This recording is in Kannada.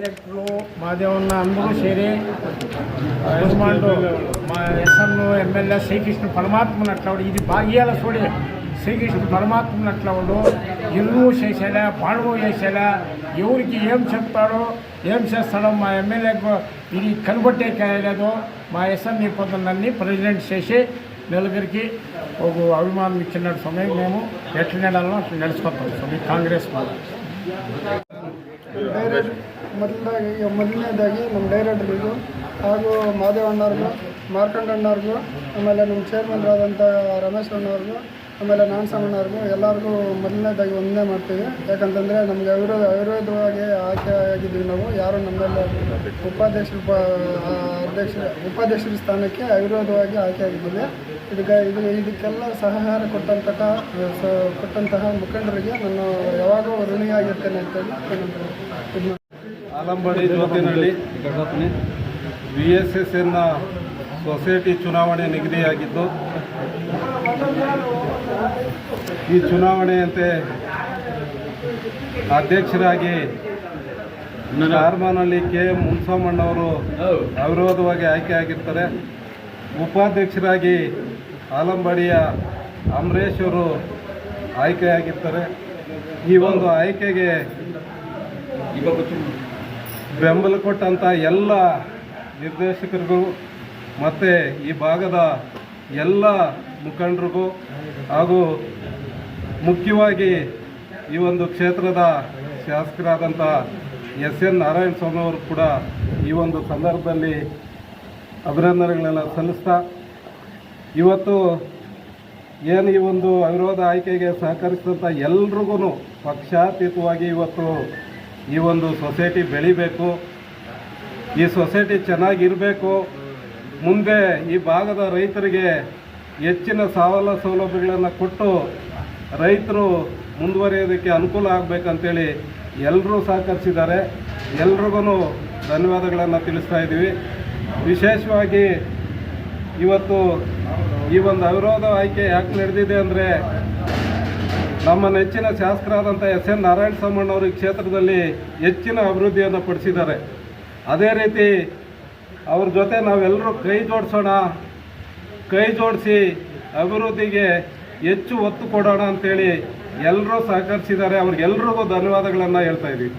డైరెక్టర్లు మాదే ఉన్న అందరూ చేరి యజమానులు మా ఎస్ఎన్ ఎమ్మెల్యే శ్రీకృష్ణ పరమాత్మను అట్లవాడు ఇది భాగ్యాల చూడే శ్రీకృష్ణ పరమాత్మ నట్లవాడు. ఎన్నో చేసేలా పాడుగో చేసేలా ఎవరికి ఏం చెప్తాడో ఏం చేస్తాడో మా ఎమ్మెల్యేకు ఇది కనబట్టే కాయలేదు. మా ఎస్ఎన్ పొందడాన్ని ప్రెసిడెంట్ చేసి నలుగురికి ఒక అభిమానం ఇచ్చిన సమయం మేము ఎట్లా నెలలో అట్లా నడుచుకుంటాం స్వామి కాంగ్రెస్ పార్టీ ಡೈರೆಕ್ಟ್ ಮೊದಲದಾಗಿ ಮೊದಲನೇದಾಗಿ ನಮ್ಮ ಡೈರೆಕ್ಟ್ರಿಗೂ ಹಾಗೂ ಮಾದೇವ್ ಅಣ್ಣವ್ರಿಗೂ ಮಾರ್ಕಂಡ್ ಅಣ್ಣವ್ರಿಗೂ ಆಮೇಲೆ ನಮ್ಮ ಚೇರ್ಮನ್ರಾದಂಥ ರಮೇಶ್ ಅಣ್ಣವ್ರಿಗೂ ಆಮೇಲೆ ನಾನ್ ಸಾಮಾನ್ಯವ್ರಿಗೂ ಎಲ್ಲರಿಗೂ ಮೊದಲನೇದಾಗಿ ಒಂದೇ ಮಾಡ್ತೀವಿ. ಯಾಕಂತಂದರೆ ನಮಗೆ ಆಯುರ್ವೇದ ಆಯುರ್ವೇದವಾಗಿ ಆಯ್ಕೆ ಆಗಿದ್ದೀವಿ ನಾವು. ಯಾರು ನಮ್ಮಲ್ಲಿ ಉಪಾಧ್ಯಕ್ಷರು ಅಧ್ಯಕ್ಷ, ಉಪಾಧ್ಯಕ್ಷರ ಸ್ಥಾನಕ್ಕೆ ಆಯುರ್ವೇದವಾಗಿ ಆಯ್ಕೆ ಆಗಿದ್ದೀವಿ ಇದಕ್ಕೆ, ಇದು, ಇದಕ್ಕೆಲ್ಲ ಸಹಕಾರ ಕೊಟ್ಟಂತಹ ಕೊಟ್ಟಂತಹ ಮುಖಂಡರಿಗೆ ನಾನು ಯಾವಾಗಲೂ ಋಣಿಯಾಗಿರ್ತೇನೆ ಅಂತೇಳಿ ನಾನು ಇದು Alambadi Jyothinahalli V S S N society ಚುನಾವಣೆ ನಿಗದಿಯಾಗಿದ್ದು. ಈ ಚುನಾವಣೆಯಂತೆ ಅಧ್ಯಕ್ಷರಾಗಿ ಚಾರ್ಮಾನಲ್ಲಿ ಕೆ ಎಂ ಮುನ್ಸಾಮಣ್ಣವರು ಅವಿರೋಧವಾಗಿ ಆಯ್ಕೆಯಾಗಿರ್ತಾರೆ ಉಪಾಧ್ಯಕ್ಷರಾಗಿ ಆಲಂಬಾಡಿಯ ಅಮರೇಶ್ ಅವರು ಆಯ್ಕೆಯಾಗಿರ್ತಾರೆ ಈ ಒಂದು ಆಯ್ಕೆಗೆ ಬೆಂಬಲ ಕೊಟ್ಟಂಥ ಎಲ್ಲ ನಿರ್ದೇಶಕರಿಗೂ ಮತ್ತು ಈ ಭಾಗದ ಎಲ್ಲ ಮುಖಂಡರಿಗೂ ಹಾಗೂ ಮುಖ್ಯವಾಗಿ ಈ ಒಂದು ಕ್ಷೇತ್ರದ ಶಾಸಕರಾದಂಥ ಎಸ್ ಎನ್ ನಾರಾಯಣ ಸ್ವಾಮಿ ಅವರು ಕೂಡ ಈ ಒಂದು ಸಂದರ್ಭದಲ್ಲಿ ಅಭಿನಂದನೆಗಳೆಲ್ಲ ಸಲ್ಲಿಸ್ತಾ, ಇವತ್ತು ಏನು ಈ ಒಂದು ಅವಿರೋಧ ಆಯ್ಕೆಗೆ ಸಹಕರಿಸಿದಂಥ ಎಲ್ರಿಗೂ ಪಕ್ಷಾತೀತವಾಗಿ ಇವತ್ತು ಈ ಒಂದು ಸೊಸೈಟಿ ಬೆಳಿಬೇಕು. ಈ ಸೊಸೈಟಿ ಚೆನ್ನಾಗಿರಬೇಕು. ಮುಂದೆ ಈ ಭಾಗದ ರೈತರಿಗೆ ಹೆಚ್ಚಿನ ಸಾಲ ಸೌಲಭ್ಯಗಳನ್ನು ಕೊಟ್ಟು ರೈತರು ಮುಂದುವರಿಯೋದಕ್ಕೆ ಅನುಕೂಲ ಆಗಬೇಕಂತೇಳಿ ಎಲ್ಲರೂ ಸಹಕರಿಸಿದ್ದಾರೆ. ಎಲ್ರಿಗೂ ಧನ್ಯವಾದಗಳನ್ನು ತಿಳಿಸ್ತಾ ಇದ್ದೀವಿ. ವಿಶೇಷವಾಗಿ ಇವತ್ತು ಈ ಒಂದು ಅವಿರೋಧ ಆಯ್ಕೆ ಯಾಕೆ ನಡೆದಿದೆ ಅಂದರೆ ನಮ್ಮ ನೆಚ್ಚಿನ ಶಾಸಕರಾದಂಥ ಎಸ್ ಎನ್ ನಾರಾಯಣ ಸಾಮಣ್ಣವರು ಈ ಕ್ಷೇತ್ರದಲ್ಲಿ ಹೆಚ್ಚಿನ ಅಭಿವೃದ್ಧಿಯನ್ನು ಪಡಿಸಿದ್ದಾರೆ. ಅದೇ ರೀತಿ ಅವ್ರ ಜೊತೆ ನಾವೆಲ್ಲರೂ ಕೈ ಜೋಡಿಸೋಣ. ಕೈ ಜೋಡಿಸಿ ಅಭಿವೃದ್ಧಿಗೆ ಹೆಚ್ಚು ಒತ್ತು ಕೊಡೋಣ ಅಂತೇಳಿ ಎಲ್ಲರೂ ಸಹಕರಿಸಿದ್ದಾರೆ. ಅವ್ರಿಗೆಲ್ರಿಗೂ ಧನ್ಯವಾದಗಳನ್ನು ಹೇಳ್ತಾ ಇದ್ದೀವಿ